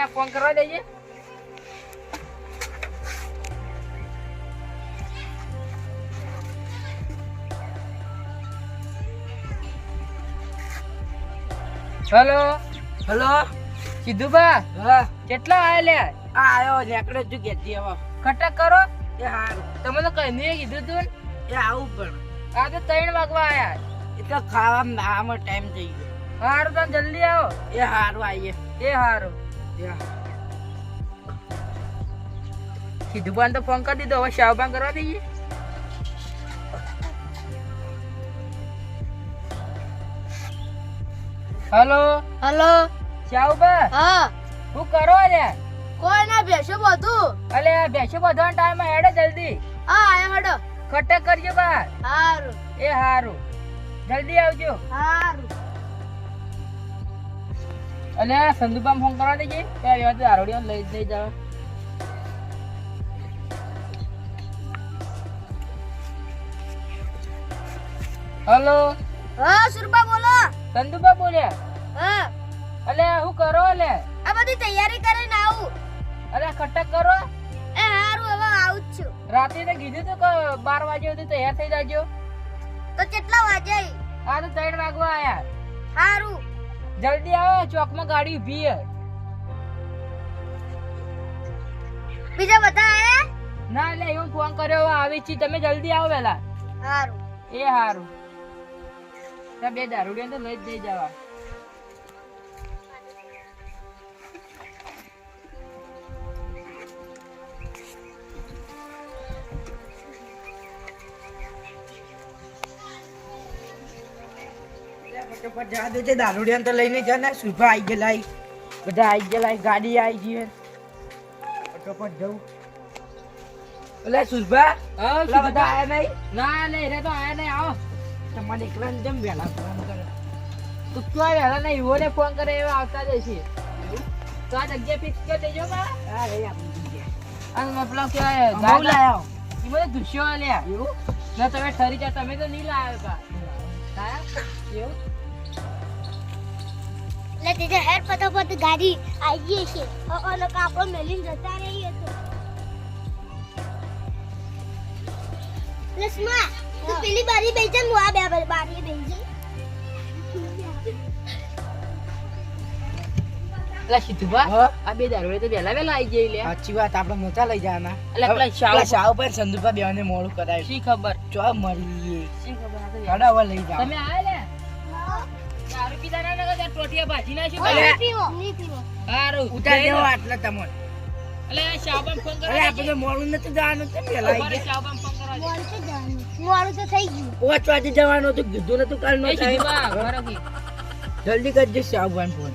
લે ફોન કરવા દેજે હેલો? હલો? સિદ્ધુબા હા. કેટલા આયા લે આયો નેકડે તું ગેતી હવે કટક કરો. એ હારું. તમને તો કઈ નહીં કીધું તું ને. એ આવું પણ. આ તો ત્રણ વાગવા આયા. એ તો ખાવામાં નામ ટાઈમ થઈ ગયો. હારું તમે જલ્દી આવો. એ હારું આવીએ એ હારું. હારું. સિદ્ધુબાન તો ફોન કરી દીધો હવે શાહબાન કરવા દઈએ. હલો હલો શાહબા હા. શું કરો રે? કોઈ ના બેસો બધું. અલે બેસો બધવાનો ટાઈમ હેડે જલ્દી. હા આયા હડો. ખટક કરજો બા હારું. એ હારું. જલ્દી આવજો. હારું. અલે આ ફોન કરવા દેજે ત્યાં વાત દારોડીઓ લઈ લઈ જાવ. હલો? હા સુરબા બોલો. સંદુબા બોલ્યા હા. અલે હું કરો અલે? આ બધી તૈયારી કરીને આવું. અરે ખટક કરો? એ હારું હવે આવું જ છું. રાતે તો કીધું તો કે બાર વાગે સુધી તૈયાર થઈ જાજો? તો કેટલા વાગે આ તો ત્રણ વાગવા આયા. હારું. જલ્દી આવો ચોકમાં ગાડી ઊભી હે. બીજા બધા આયા ના લે હું ફોન કર્યો હવે આવી છી. તમે જલ્દી આવો વેલા હારું. એ હારું. ત્યાં બે દારૂડિયા તો લઈ જ જઈ જવા. ફટાફટ જવા દે છે દારૂડિયા તો લઈને જા ને સુભા આવી ગયેલા બધા આવી ગયેલા ગાડી આવી ગઈ છે. ફટાફટ જવું. ઓલા સુભા ઓલા બધા આયા નહીં? ના લે રે તો આયા નહીં આવો. તમારે એકલા જેમ વહેલા ફોન કરે. તું ક્યાં વહેલા નહીં એવો ને ફોન કરે એવા આવતા જ છે. તો આ જગ્યા ફિક્સ કરી દેજો બા. હા રે આપણી જગ્યાએ. અને પેલા કહેવાય બહુ લાયો એ બધું દુષ્યો લ્યા એવું? ના તમે ઠરી જા તમે તો નહીં લાવ્યો એવું? એટલે તેજે હેર ફટાફટ ગાડી આવી ગઈ છે. અને કાપડ મેલીને જતા રહીએ તો. લસમા તું પેલી બારી બેસી જા હું આ બે બારી બેસી જઈ પેલા હા? આ બે દારૂડિયા તો વહેલા વહેલા આવી જઈ લે સાચી વાત આપણે નહોતા લઈ જવાના. એટલે પેલા શાહુ- શાહુ પર સંદુપા બેવાને મોડું કરાય. શી ખબર? ચો મળીએ શી ખબર? લઈ જાવ તમે આયા લે દારૂ પીધા ના નગર ત્યાં ટોટિયા ભાજી નાખ્યું? અલે. પીવો નહીં પીવો હારું. ઉતાર દેવો આટલે તમને અલે શાહબાન ફોન અરે કરવા આપણે તો મોડું નથી જવાનું તો પેલા આવી ગયા? શાહબાન ફોન કરો દે. તો જવાનું. મોડું તો થઈ ગયું. પાંચ વાગે જવાનું તો કીધું નતું કાલ નો કી. જલ્દી કરજે શાહુભાઈ ફોન.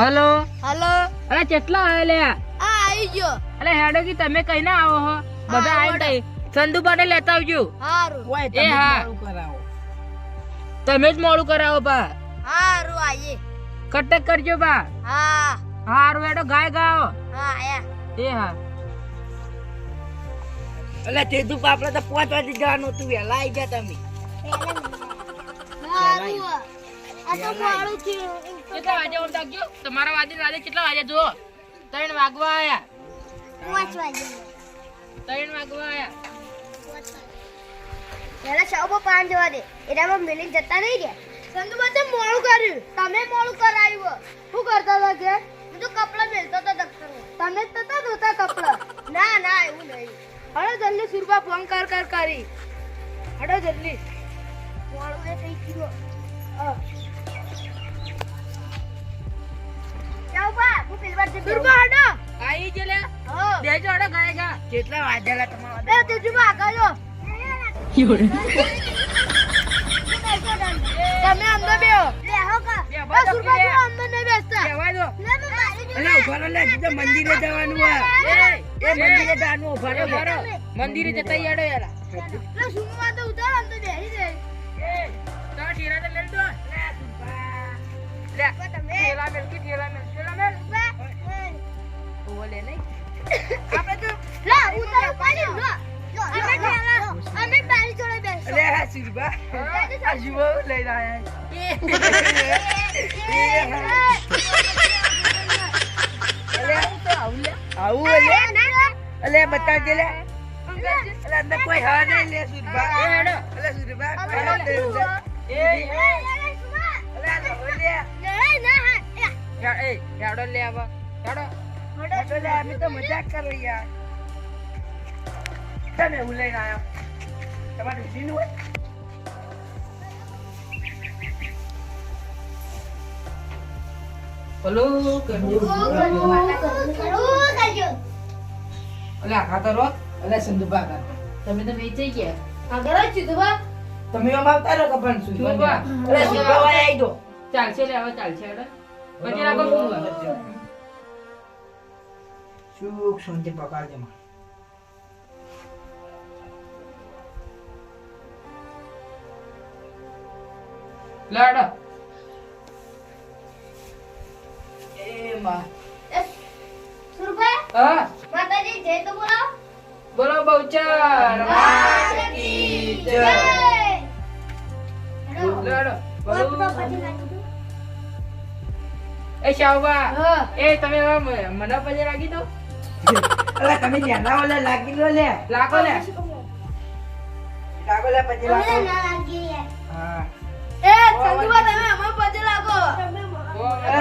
હલો? હલો? અરે કેટલા આયા લે? આ આવી ગયો. અલે હેડો કી તમે કઈ ના આવો હો? બધા આવી તઈ. સંધુ લેતા આવજો. હારું. એ હા. કરાવો. તમે જ મોડું કરાવો બા. હારું આઈએ. કટક કરજો બા. હા. હારું એડો ગાય ગાઓ. હા આયા. એ હા. એટલે તે તું આપણે તો પાંચ વાગે જવાનું હતું વહેલા આવી ગયા તમે. હારું આ તો મોડું થયું. કેટલા વાગે ઓમ રાખજો તમારા વાદી રાતે કેટલા વાગે? જો ત્રણ વાગવા આયા. પાંચ વાગે. ત્રણ વાગવા આયા. પેલા શાહુબા પાન જવા દે. એનામાં મિલિંગ જતા નહીં રહ્યા સંતુબા તો મોડું કર્યું. તમે મોડું કરાવ્યું. શું કરતા હતા કે હું તો કપડા મેલતો હતો દક્ષિણ તમે જ તો ધોતા કપડા. ના ના એવું નહીં. હડો જલ્દી સુરબા ફોન કર કર કરી. હડો જલ્દી. મોડું એ થઈ ગયું. હા. શાહુબા હું પેલી વાર સુરબા હડો આઈ જે લે હા હડો ગાય કેટલા વાગેલા તમારા એ તેજુબા આગળ જો તમે અંદર બેહો કા અંદર નહીં બેસતા દો અરે લે મંદિરે જવાનું હોય એ મંદિરે જવાનું મંદિરે જતા યાડો યાર ના સુમા તો ઉતાર અંદર બેસી જાય એ તારા ઠેલા તો લઈ દો લે તમે ઠેલા મેલ કી ઠેલા મેલ ઠેલા મેલ ઓવો નહીં આપણે તો લા ઉતાર પાડી લો અમે પેલા જોડે બેસો અરે હા સિરબા આ જુઓ લઈને આયા. આવું અલે બતાવજે લે અલે અંદર કોઈ હા નહીં લે સુરભા અલે સુરભા કોઈ હા નહીં લે. એ અલે આ તો હોય એ હેડો લે આવા. હેડો હેડો લે, અમે તો મજાક કરો યાર તમે હું લઈને આયો. તમારે ઉઠીનું હોય? પેલું અલે આ ખાતર હો. અલે સંદુભા કાકા. તમે તો વેચાઈ ગયા. તમે આમ આવતા રહો. અલે દો ચાલશે લે હવે ચાલશે હેડો. પછી રાખો. સુખ શાંતિ પકડજે માં લે હેડો એ માં હા માતાજી જય તો બોલાવો બોલો બહુચર જય. લે હેડો બોલો. એ શાહુબા એ તમે હવે મ- મને પછી રાખી દો અલે તમે ન્યાના ઓલા લાગી લો લે લાગો લે લાગો લે પછી લાગો હા એ સંજુબા તમે અમાર પજે લાગો.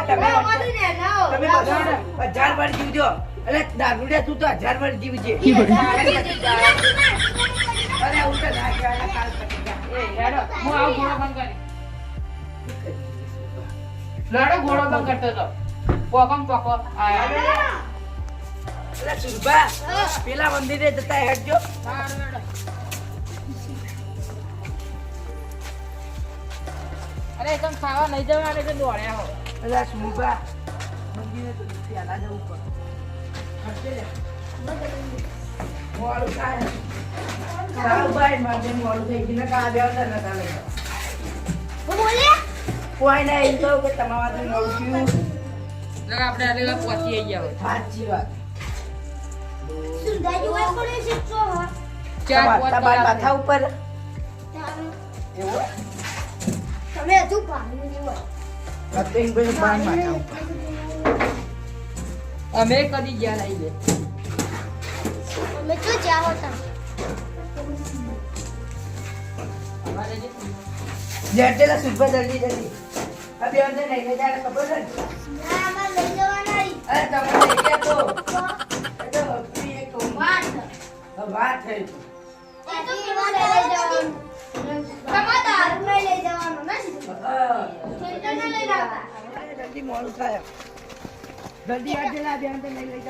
તમે અમારી ને નાઓ તમે બધા હજાર વાર જીવજો અલે દારૂડિયા તું તો હજાર વાર જીવજે અરે હું ના કહેવાય, કાલ પછી જા. એ હેડો હું આવું ઘોડો બંધ કરી. લડો ઘોડો બંધ કરતો તો. પોકમ પોકો. આયા અલે સુરભા પેલા મંદિરે જતા હેડજો. અરે એકદમ ખાવા નહીં જવા ને દોડ્યા હો. અલે સુરભા મંદિરે તો પહેલા જવું પડે. મોડું થાય. સારું ભાઈ મારે મોડું થઈ ગયું ને કાં બેવતા નતા લઈ કોઈ ના એમ કહું કે તમારા મોડું થયું. એટલે આપણે એટલે પહોંચી ગયા હોય. સાચી વાત. ચાર માથા ઉપર. એવું? તમે હજુ પાણી નહીં હોય. નથિંગ પણ બાર માથા ઉપર અમે કદી ગયા નહીં લે અમે તો જ્યાં અમારે જે જેટેલા સુપર જલ્દી જલ્દી અબે અંદર નહીં લઈ જાય ખબર છે ના આમાં લઈ જવાના. અરે તમે લઈ ગયા તો એ તો ફ્રી એક વાત. વાત થઈ તો કેવા લઈ જવાનું? તમારે દારૂ ગાડી લઈ જવાનું લઈ. જલ્દી મોડું થાય. જલ્દી નહીં લઈ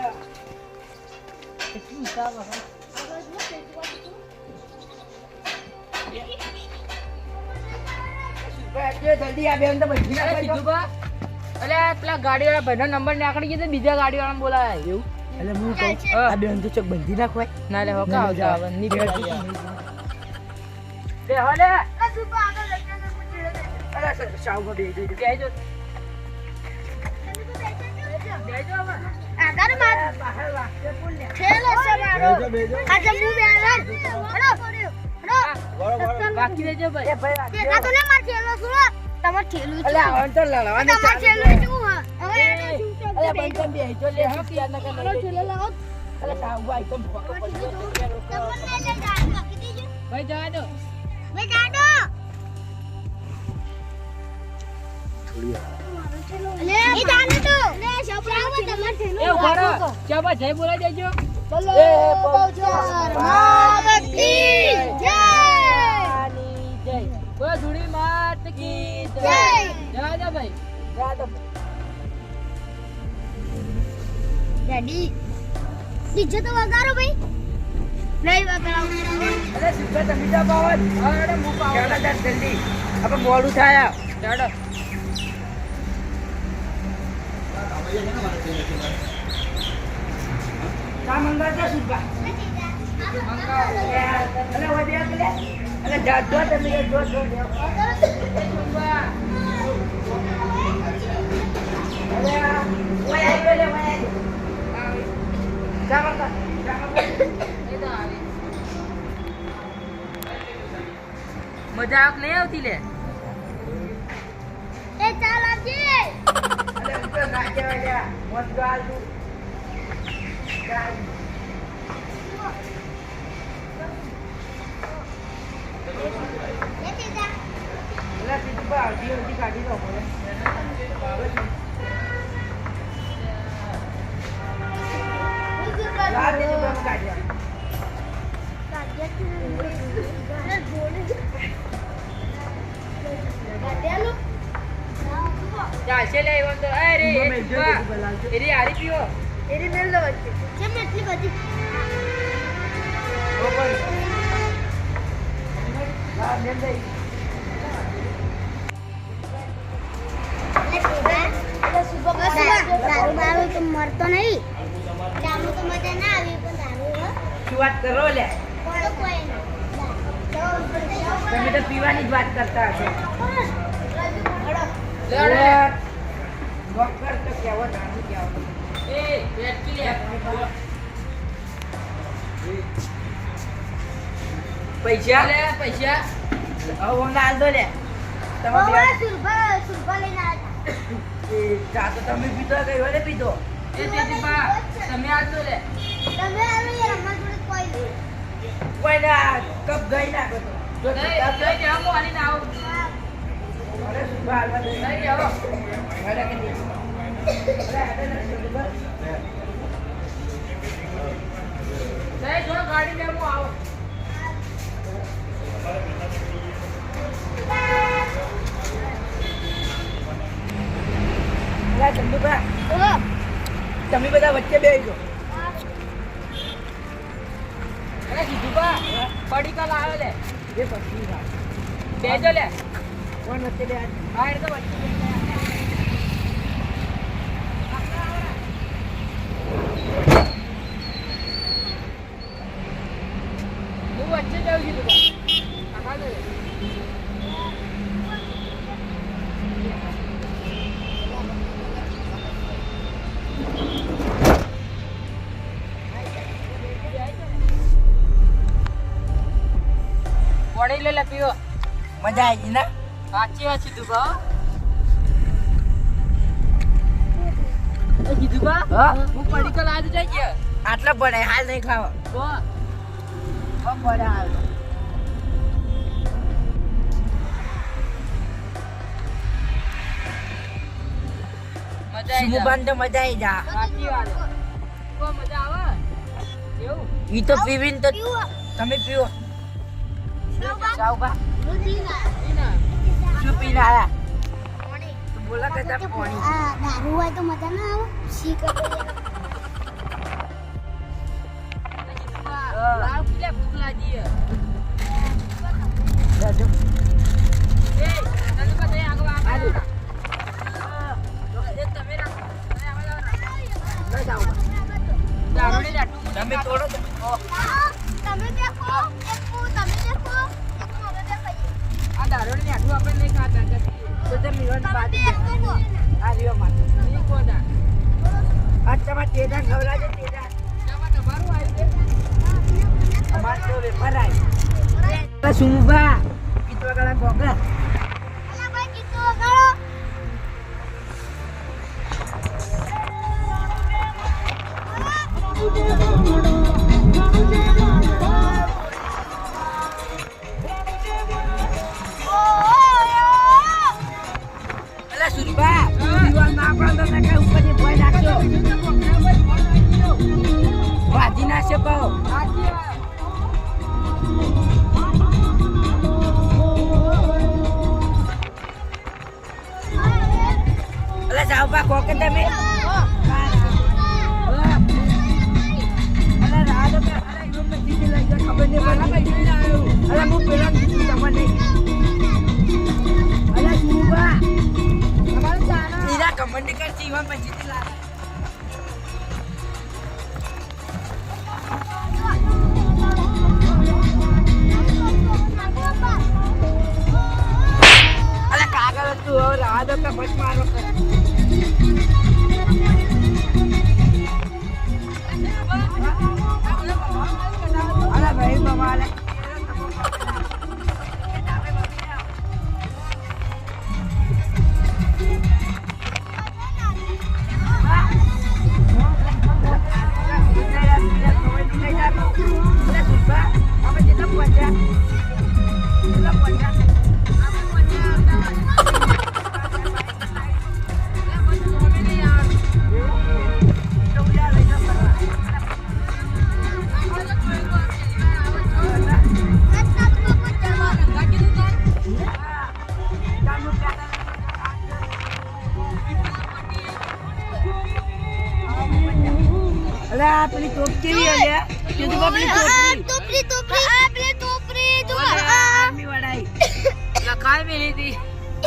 જલ્દી આ બધી પેલા ગાડીવાળા ભાઈનો નંબર નાખી ગયો તો બીજા ગાડીવાળાને બોલાય એવું? એટલે હું કહું આ બેન તો ચોક બંધી નાખવાય ના લે હોકા આવતા આવે નીકળી ગાડી લે. હેલો. બાકી દેજો ભાઈ દેખા ને માર ખેલો સુનો. તમાર અલે છે. આવન તો લડવાની તમાર ખેલું શું હવે એને શું છે? અલે બંધ બે જો લે હા પિયા ના મારો ખેલો લાવો. અલે શાવ ભાઈ તો તમને લઈ જાડું આપી દેજો. ભાઈ, જવા દો જય બોલો જય માત કી જય. જવા ભાઈ ડેડી નીચે તો વગાડો ભાઈ. નહીં વગાડો અરે સિદ્ધા તમે ચાલો આપણે મોડું થાય ચાડો કા મંગાતા સુભા મંગાવો. અલે વધ્યા કે અલે, જા, જો તમે મંગા મંગા મજાક નહીં આવતી લે? એ ચાલ આવજે. અરે ના કેવા લે મોત ગાલ તું કાઢી દો કાઢી આપો. ચાલશે લે એવો તો એ રે એ ગમે જો ટીપા. ટીપા લાવજો. એ રે હારી પીવો એની મેલ દો વચ્ચે કેમ એટલી બધી ઓ હા, બેન દઈ. દારૂ બારૂ તો મરતો નહીં દારૂ તો મજા ના આવી પણ દારૂ શું વાત કરો લે તો તમે તો પીવાની જ વાત કરતા હશો. ડોક્ટર તો કહેવો નાનું કહેવો એ બેટકી લે પૈસા? લે પૈસા. હવે હું દો લે. તમે સુરભા સુરભા લઈને આવ્યા એ ચા તો તમે પીધો કે વડે પીધો? એ તે ટીપા તમે આજો લે. તમે આવે યાર અમારા જોડે કોઈ કોઈ ના કપ ગઈ નાખો તો. આવું. ગાડી આવું અરે તમે બધા વચ્ચે અરે બા પડીકા લાવે લે. એ પછી બેજો લે બે કાકા લે. પડી લે લે પીવો. મજા આવી ગઈ ને? સાચી વાત છે તું બા કીધું બા હા હું પડીકા લાવી જાય ગયા આટલા પડે હાલ નહીં ખાવા તો બહુ પડે હાલ મજા આવી જાય સુમુબાન તો મજા આવી જા સાચી વાત તો મજા આવે એવું ઈ તો પીવીને તો પીવું. તમે પીવો ઈ પીને આયા. બોલા કે પાણી દારૂ હોય તો મજા ના આવે. શી કરે? લાવ કે ભૂખ લાગી હે. એ તને બધા આગળ આગળ તમે રાખો. તમે આગળ રાખો. લઈ જાઓ. દારૂની લાટુ મોટી તમે કાઢો. તોડો તો. તમે દેખો એક ફૂ તમે દેખો એક ફૂ અમે દેખાઈએ આ દારૂની લાટુ આપણે નહીં ખાતા તો તમે બાજુ બે આ રહ્યો માથે. નહીં ખોટા. આ તમારે તેજા ખવડાવજો, તેજા. તમારું આવ્યું છે? અમારે તો વેપાર આવી. અરે પીતવા ગળા ગોગા. વાજી નાખશે વાત. અલા સાવભા, કહો કે તમે. ખબર નહીં હું પેલા તમને અલા કમંડી કરતી ઈવન મેં સીધી લાગે. અલા કાગળ હતું, હવે રાહ તો કે બચ મારો. અલા ભાઈ બાબા, અલે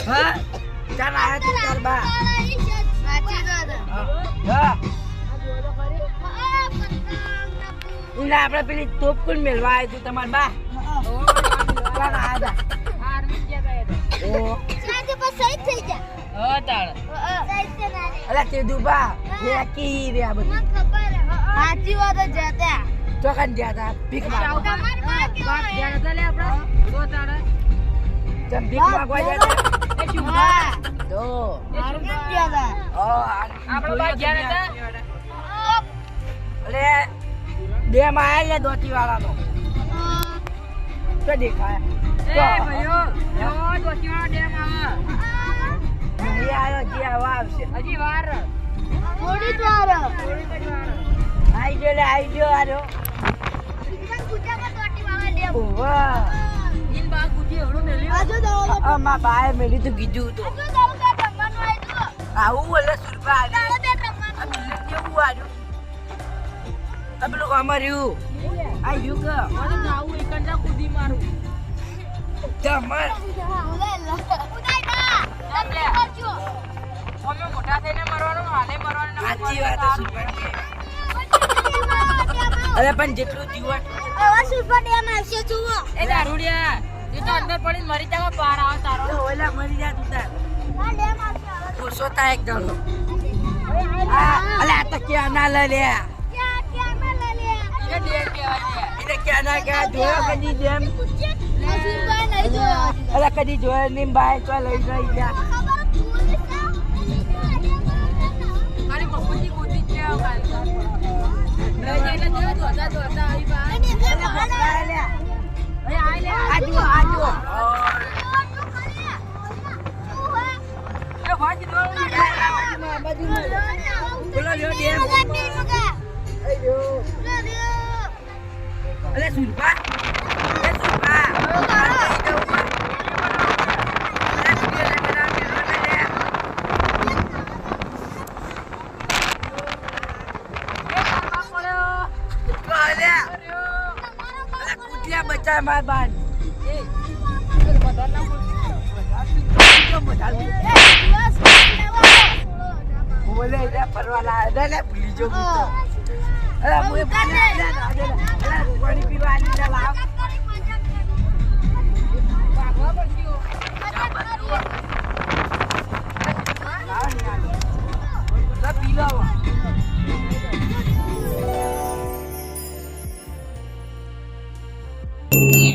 હા? ચાલ આયા તું ચાલ બા. સાચી હા. આ એટલે આપણે પેલી તોપ કોણ મેળવા આવ્યું તું તમાર બા. ચાલ આયા તા આર્મી ગયા હતા ઓ સાચી પર સહી થઈ જા હા તાળ. સહી છે ના રે અલે કીધું બા ફેંકી રે આ બધું. મને ખબર હે સાચી વાત જતા ચોકન ગયા તા ભીખ માંગવા. માં ગયા હતા લે આપડા તો તાળ. ભીખ માંગવા ગયા એ ઓ આપડે બા માં લે દોતી વાળાનો તો દેખાય એ ભાઈઓ જો દોશીવાળા ડેમ આવે નહીં જે હવા આવશે હજી વાર થોડી જ વાર થોડીક જ વાર આઈ ગયો લે આઈ ગયો આરો ગુજરાતમાં તોટી વાળા ડેમ ઓવા ઈન બા ગુજી એવડું મેલ્યું આજુ દાવો આ મા બાએ કીધું તો આવું એટલે સુરપા આવી કેવું આ પેલું અમાર્યું આ યુગ મને જાવું એક કૂદી મારું અમે મોટા થઈને મરવાનું હાલે મરવાનું ના સાચી મરવાનું વાત સુરપા અરે પણ જેટલું જીવન એ દારૂડિયા. એ તો અંદર પડીને મરી જાવ પાર આવે તારો. તો ઓલા મરી જા તું તાર. ખુશો તા એક આ અલે આ તો ક્યાં ના લે. લે? કદી જેમ? અલે કદી જોયો નહીં? બાય તો લઈ જઈ જા ખાલી મફતી કૂદી જ છે આ ખાલી. લઈ જાય એટલે જોયો દોડતા દોડતા આવી બહાર. એ આય લે. આ જુઓ આ જુઓ એ ભાજી દોડવું છે. બોલો લ્યો ડેમ અલે સુરપા અલે સુરપા અલે જવું પા. અલે વિડિયો લે પેલા મેલો ને લે. એ કાકા પડ્યો. તો અલે અલે એ બધા ના બોલ. એટલે ફરવા લાવે. ને ભૂલી જો પાણી પાણી લે લાવ. ભાગવા પડશે